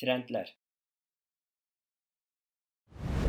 Trendler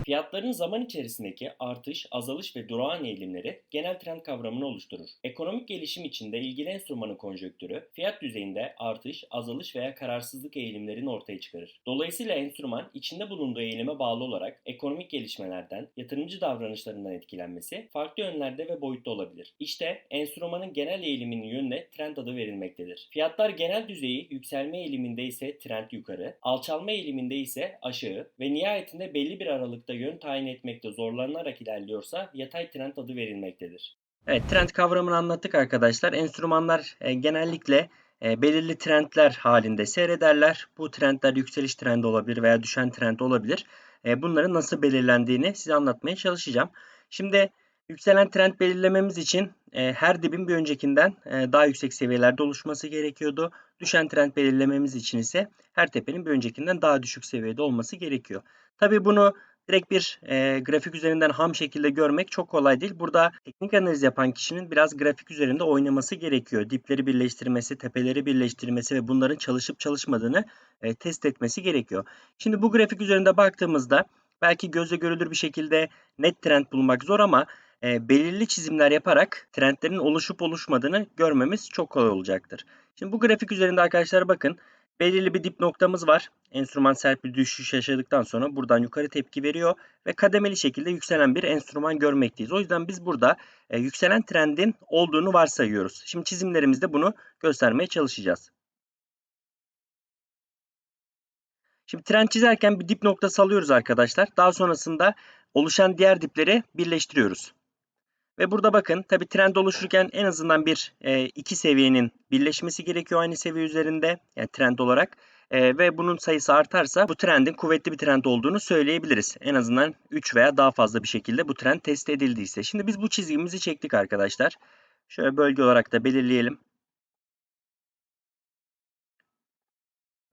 Fiyatların zaman içerisindeki artış, azalış ve durağan eğilimleri genel trend kavramını oluşturur. Ekonomik gelişim içinde ilgili enstrümanın konjonktürü, fiyat düzeyinde artış, azalış veya kararsızlık eğilimlerini ortaya çıkarır. Dolayısıyla enstrüman içinde bulunduğu eğilime bağlı olarak ekonomik gelişmelerden, yatırımcı davranışlarından etkilenmesi farklı yönlerde ve boyutta olabilir. İşte enstrümanın genel eğiliminin yönüne trend adı verilmektedir. Fiyatlar genel düzeyi yükselme eğiliminde ise trend yukarı, alçalma eğiliminde ise aşağı ve nihayetinde belli bir aralıkta yön tayin etmekte zorlanarak ilerliyorsa yatay trend adı verilmektedir. Evet, trend kavramını anlattık arkadaşlar. Enstrümanlar e, genellikle e, belirli trendler halinde seyrederler. Bu trendler yükseliş trendi olabilir veya düşen trend olabilir. E, bunların nasıl belirlendiğini size anlatmaya çalışacağım. Şimdi yükselen trend belirlememiz için e, her dibin bir öncekinden e, daha yüksek seviyelerde oluşması gerekiyordu. Düşen trend belirlememiz için ise her tepenin bir öncekinden daha düşük seviyede olması gerekiyor. Tabii bunu direkt bir e, grafik üzerinden ham şekilde görmek çok kolay değil. Burada teknik analiz yapan kişinin biraz grafik üzerinde oynaması gerekiyor. Dipleri birleştirmesi, tepeleri birleştirmesi ve bunların çalışıp çalışmadığını e, test etmesi gerekiyor. Şimdi bu grafik üzerinde baktığımızda belki gözle görülür bir şekilde net trend bulmak zor ama e, belirli çizimler yaparak trendlerin oluşup oluşmadığını görmemiz çok kolay olacaktır. Şimdi bu grafik üzerinde arkadaşlar bakın belirli bir dip noktamız var. Enstrüman sert bir düşüş yaşadıktan sonra buradan yukarı tepki veriyor ve kademeli şekilde yükselen bir enstrüman görmekteyiz. O yüzden biz burada e, yükselen trendin olduğunu varsayıyoruz. Şimdi çizimlerimizde bunu göstermeye çalışacağız. Şimdi trend çizerken bir dip noktası alıyoruz arkadaşlar. Daha sonrasında oluşan diğer dipleri birleştiriyoruz. Ve burada bakın tabi trend oluşurken en azından bir e, iki seviyenin birleşmesi gerekiyor aynı seviye üzerinde yani trend olarak. E, ve bunun sayısı artarsa bu trendin kuvvetli bir trend olduğunu söyleyebiliriz. En azından 3 veya daha fazla bir şekilde bu trend test edildiyse. Şimdi biz bu çizgimizi çektik arkadaşlar. Şöyle bölge olarak da belirleyelim.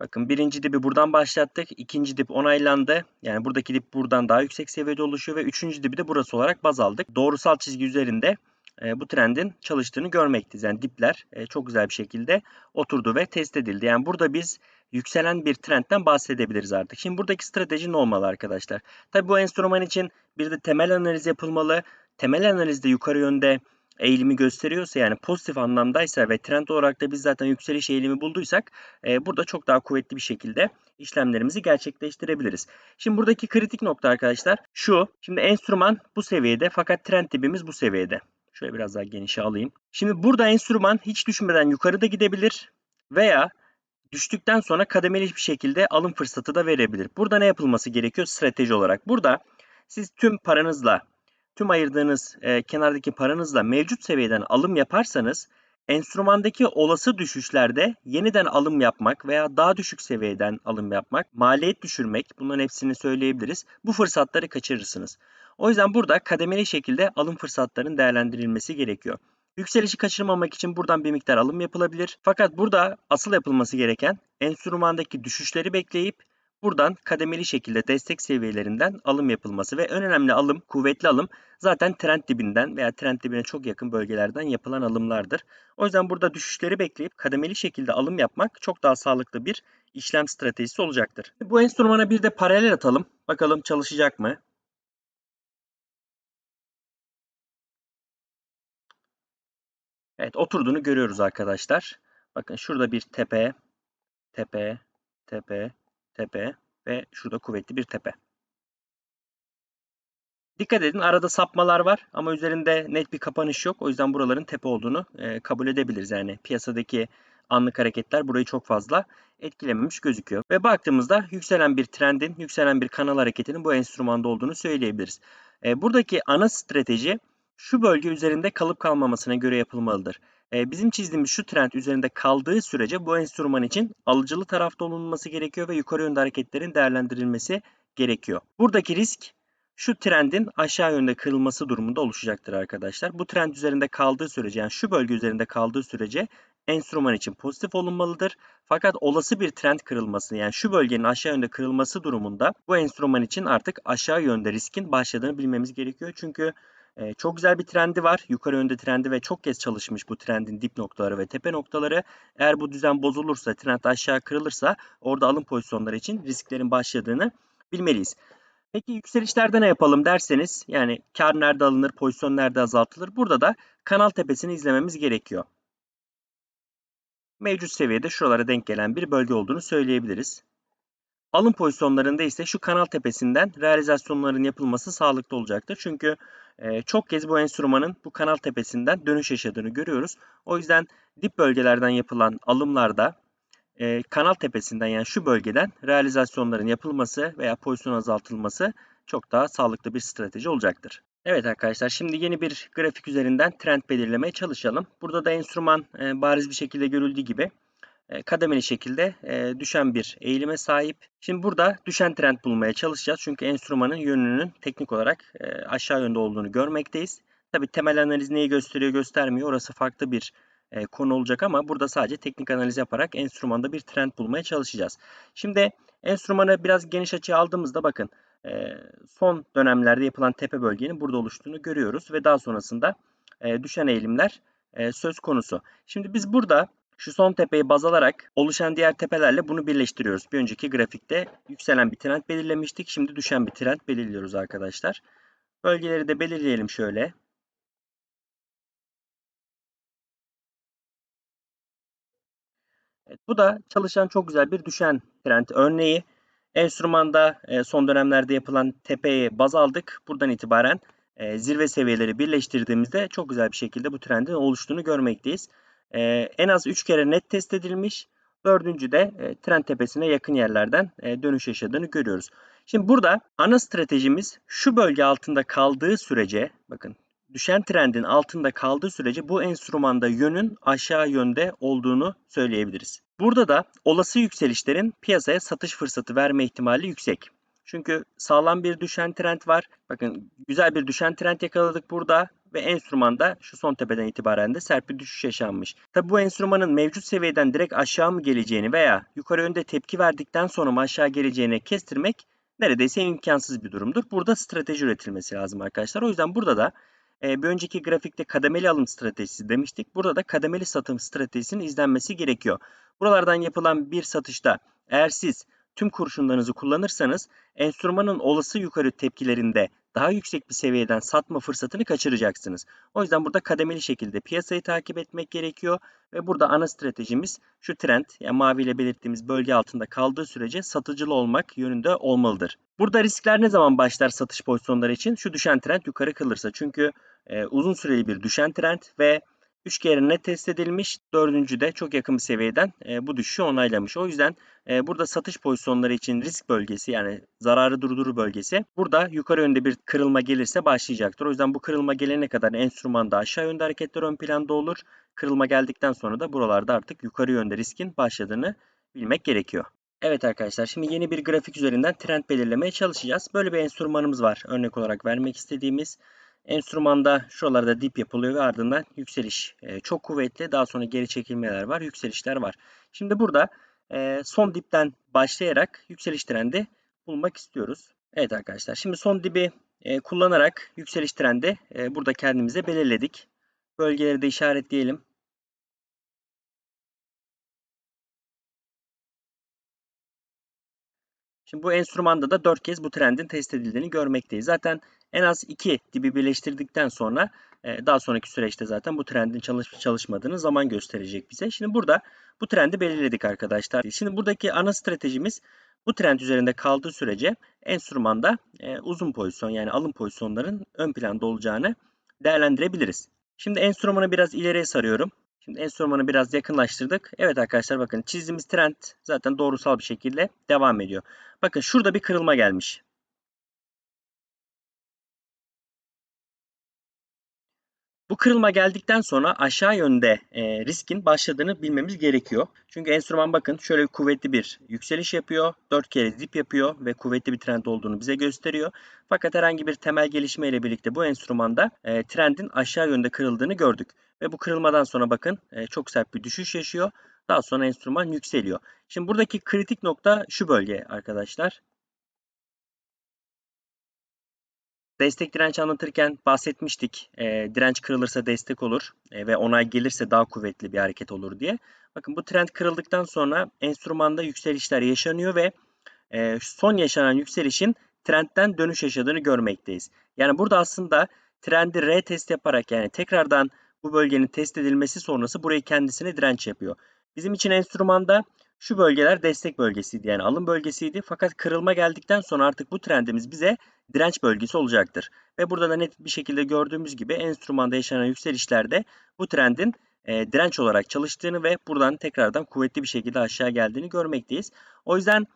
Bakın birinci dibi buradan başlattık. ikinci dip onaylandı. Yani buradaki dip buradan daha yüksek seviyede oluşuyor ve üçüncü dibi de burası olarak baz aldık. Doğrusal çizgi üzerinde e, bu trendin çalıştığını görmekteyiz. Yani dipler e, çok güzel bir şekilde oturdu ve test edildi. Yani burada biz yükselen bir trendten bahsedebiliriz artık. Şimdi buradaki strateji ne olmalı arkadaşlar? Tabi bu enstrüman için bir de temel analiz yapılmalı. Temel analizde yukarı yönde eğilimi gösteriyorsa yani pozitif anlamdaysa ve trend olarak da biz zaten yükseliş eğilimi bulduysak e, burada çok daha kuvvetli bir şekilde işlemlerimizi gerçekleştirebiliriz. Şimdi buradaki kritik nokta arkadaşlar şu. Şimdi enstrüman bu seviyede fakat trend dibimiz bu seviyede. Şöyle biraz daha genişe alayım. Şimdi burada enstrüman hiç düşmeden yukarıda gidebilir veya düştükten sonra kademeli bir şekilde alım fırsatı da verebilir. Burada ne yapılması gerekiyor strateji olarak? Burada siz tüm paranızla tüm ayırdığınız e, kenardaki paranızla mevcut seviyeden alım yaparsanız enstrümandaki olası düşüşlerde yeniden alım yapmak veya daha düşük seviyeden alım yapmak, maliyet düşürmek bunların hepsini söyleyebiliriz. Bu fırsatları kaçırırsınız. O yüzden burada kademeli şekilde alım fırsatlarının değerlendirilmesi gerekiyor. Yükselişi kaçırmamak için buradan bir miktar alım yapılabilir. Fakat burada asıl yapılması gereken enstrümandaki düşüşleri bekleyip Buradan kademeli şekilde destek seviyelerinden alım yapılması ve en önemli alım, kuvvetli alım zaten trend dibinden veya trend dibine çok yakın bölgelerden yapılan alımlardır. O yüzden burada düşüşleri bekleyip kademeli şekilde alım yapmak çok daha sağlıklı bir işlem stratejisi olacaktır. Bu enstrümana bir de paralel atalım. Bakalım çalışacak mı? Evet oturduğunu görüyoruz arkadaşlar. Bakın şurada bir tepe, tepe, tepe, tepe ve şurada kuvvetli bir tepe. Dikkat edin arada sapmalar var ama üzerinde net bir kapanış yok. O yüzden buraların tepe olduğunu e, kabul edebiliriz. Yani piyasadaki anlık hareketler burayı çok fazla etkilememiş gözüküyor. Ve baktığımızda yükselen bir trendin, yükselen bir kanal hareketinin bu enstrümanda olduğunu söyleyebiliriz. E, buradaki ana strateji şu bölge üzerinde kalıp kalmamasına göre yapılmalıdır. E, bizim çizdiğimiz şu trend üzerinde kaldığı sürece bu enstrüman için alıcılı tarafta olunması gerekiyor ve yukarı yönde hareketlerin değerlendirilmesi gerekiyor. Buradaki risk şu trendin aşağı yönde kırılması durumunda oluşacaktır arkadaşlar. Bu trend üzerinde kaldığı sürece yani şu bölge üzerinde kaldığı sürece enstrüman için pozitif olunmalıdır. Fakat olası bir trend kırılması yani şu bölgenin aşağı yönde kırılması durumunda bu enstrüman için artık aşağı yönde riskin başladığını bilmemiz gerekiyor. Çünkü E, çok güzel bir trendi var. Yukarı yönde trendi ve çok kez çalışmış bu trendin dip noktaları ve tepe noktaları. Eğer bu düzen bozulursa, trend aşağı kırılırsa orada alım pozisyonları için risklerin başladığını bilmeliyiz. Peki yükselişlerde ne yapalım derseniz yani kar nerede alınır, pozisyon nerede azaltılır? Burada da kanal tepesini izlememiz gerekiyor. Mevcut seviyede şuralara denk gelen bir bölge olduğunu söyleyebiliriz. Alım pozisyonlarında ise şu kanal tepesinden realizasyonların yapılması sağlıklı olacaktır. Çünkü e, çok kez bu enstrümanın bu kanal tepesinden dönüş yaşadığını görüyoruz. O yüzden dip bölgelerden yapılan alımlarda e, kanal tepesinden yani şu bölgeden realizasyonların yapılması veya pozisyon azaltılması çok daha sağlıklı bir strateji olacaktır. Evet arkadaşlar şimdi yeni bir grafik üzerinden trend belirlemeye çalışalım. Burada da enstrüman e, bariz bir şekilde görüldüğü gibi kademeli şekilde e, düşen bir eğilime sahip. Şimdi burada düşen trend bulmaya çalışacağız. Çünkü enstrümanın yönünün teknik olarak e, aşağı yönde olduğunu görmekteyiz. Tabi temel analiz neyi gösteriyor göstermiyor orası farklı bir e, konu olacak ama burada sadece teknik analiz yaparak enstrümanda bir trend bulmaya çalışacağız. Şimdi enstrümanı biraz geniş açıya aldığımızda bakın e, son dönemlerde yapılan tepe bölgenin burada oluştuğunu görüyoruz ve daha sonrasında e, düşen eğilimler e, söz konusu. Şimdi biz burada şu son tepeyi baz alarak oluşan diğer tepelerle bunu birleştiriyoruz. Bir önceki grafikte yükselen bir trend belirlemiştik. Şimdi düşen bir trend belirliyoruz arkadaşlar. Bölgeleri de belirleyelim şöyle. Evet, bu da çalışan çok güzel bir düşen trend örneği. Enstrümanda e, son dönemlerde yapılan tepeyi baz aldık. Buradan itibaren e, zirve seviyeleri birleştirdiğimizde çok güzel bir şekilde bu trendin oluştuğunu görmekteyiz. E, en az 3 kere net test edilmiş. Dördüncü de trend tepesine yakın yerlerden dönüş yaşadığını görüyoruz. Şimdi burada ana stratejimiz şu bölge altında kaldığı sürece bakın düşen trendin altında kaldığı sürece bu enstrümanda yönün aşağı yönde olduğunu söyleyebiliriz. Burada da olası yükselişlerin piyasaya satış fırsatı verme ihtimali yüksek. Çünkü sağlam bir düşen trend var. Bakın güzel bir düşen trend yakaladık burada ve enstrümanda şu son tepeden itibaren de sert bir düşüş yaşanmış. Tabi bu enstrümanın mevcut seviyeden direkt aşağı mı geleceğini veya yukarı yönde tepki verdikten sonra mı aşağı geleceğini kestirmek neredeyse imkansız bir durumdur. Burada strateji üretilmesi lazım arkadaşlar. O yüzden burada da e, bir önceki grafikte kademeli alım stratejisi demiştik. Burada da kademeli satım stratejisinin izlenmesi gerekiyor. Buralardan yapılan bir satışta eğer siz tüm kurşunlarınızı kullanırsanız enstrümanın olası yukarı tepkilerinde daha yüksek bir seviyeden satma fırsatını kaçıracaksınız. O yüzden burada kademeli şekilde piyasayı takip etmek gerekiyor ve burada ana stratejimiz şu trend yani maviyle belirttiğimiz bölge altında kaldığı sürece satıcılı olmak yönünde olmalıdır. Burada riskler ne zaman başlar satış pozisyonları için? Şu düşen trend yukarı kılırsa. Çünkü e, uzun süreli bir düşen trend ve 3 kere net test edilmiş. Dördüncü de çok yakın bir seviyeden e, bu düşüşü onaylamış. O yüzden e, burada satış pozisyonları için risk bölgesi yani zararı durdurur bölgesi burada yukarı yönde bir kırılma gelirse başlayacaktır. O yüzden bu kırılma gelene kadar enstrümanda aşağı yönde hareketler ön planda olur. Kırılma geldikten sonra da buralarda artık yukarı yönde riskin başladığını bilmek gerekiyor. Evet arkadaşlar şimdi yeni bir grafik üzerinden trend belirlemeye çalışacağız. Böyle bir enstrümanımız var örnek olarak vermek istediğimiz. Enstrümanda şuralarda dip yapılıyor ve ardından yükseliş e, çok kuvvetli. Daha sonra geri çekilmeler var, yükselişler var. Şimdi burada e, son dipten başlayarak yükseliş trendi bulmak istiyoruz. Evet arkadaşlar şimdi son dibi e, kullanarak yükseliş trendi burada kendimize belirledik. Bölgeleri de işaretleyelim. Şimdi bu enstrümanda da 4 kez bu trendin test edildiğini görmekteyiz. Zaten en az 2 dibi birleştirdikten sonra e, daha sonraki süreçte zaten bu trendin çalışıp çalışmadığını zaman gösterecek bize. Şimdi burada bu trendi belirledik arkadaşlar. Şimdi buradaki ana stratejimiz bu trend üzerinde kaldığı sürece enstrümanda e, uzun pozisyon yani alım pozisyonların ön planda olacağını değerlendirebiliriz. Şimdi enstrümanı biraz ileriye sarıyorum. Şimdi enstrümanı biraz yakınlaştırdık. Evet arkadaşlar bakın çizdiğimiz trend zaten doğrusal bir şekilde devam ediyor. Bakın şurada bir kırılma gelmiş. Bu kırılma geldikten sonra aşağı yönde e, riskin başladığını bilmemiz gerekiyor. Çünkü enstrüman bakın şöyle kuvvetli bir yükseliş yapıyor. 4 kere dip yapıyor ve kuvvetli bir trend olduğunu bize gösteriyor. Fakat herhangi bir temel gelişme ile birlikte bu enstrümanda e, trendin aşağı yönde kırıldığını gördük. Ve bu kırılmadan sonra bakın e, çok sert bir düşüş yaşıyor. Daha sonra enstrüman yükseliyor. Şimdi buradaki kritik nokta şu bölge arkadaşlar. Destek direnç anlatırken bahsetmiştik. E, direnç kırılırsa destek olur e, ve onay gelirse daha kuvvetli bir hareket olur diye. Bakın bu trend kırıldıktan sonra enstrümanda yükselişler yaşanıyor ve e, son yaşanan yükselişin trendten dönüş yaşadığını görmekteyiz. Yani burada aslında trendi retest yaparak yani tekrardan bu bölgenin test edilmesi sonrası burayı kendisine direnç yapıyor. Bizim için enstrümanda şu bölgeler destek bölgesiydi yani alım bölgesiydi. Fakat kırılma geldikten sonra artık bu trendimiz bize direnç bölgesi olacaktır. Ve burada da net bir şekilde gördüğümüz gibi enstrümanda yaşanan yükselişlerde bu trendin e, direnç olarak çalıştığını ve buradan tekrardan kuvvetli bir şekilde aşağı geldiğini görmekteyiz. O yüzden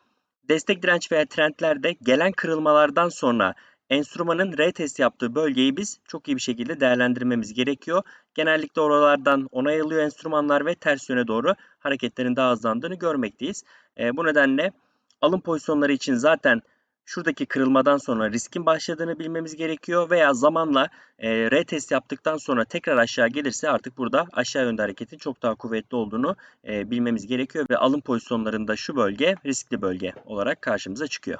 destek direnç veya trendlerde gelen kırılmalardan sonra enstrümanın retest yaptığı bölgeyi biz çok iyi bir şekilde değerlendirmemiz gerekiyor. Genellikle oralardan onay alıyor enstrümanlar ve ters yöne doğru hareketlerin daha hızlandığını görmekteyiz. E, bu nedenle alım pozisyonları için zaten şuradaki kırılmadan sonra riskin başladığını bilmemiz gerekiyor veya zamanla e, retest yaptıktan sonra tekrar aşağı gelirse artık burada aşağı yönde hareketin çok daha kuvvetli olduğunu e, bilmemiz gerekiyor ve alım pozisyonlarında şu bölge riskli bölge olarak karşımıza çıkıyor.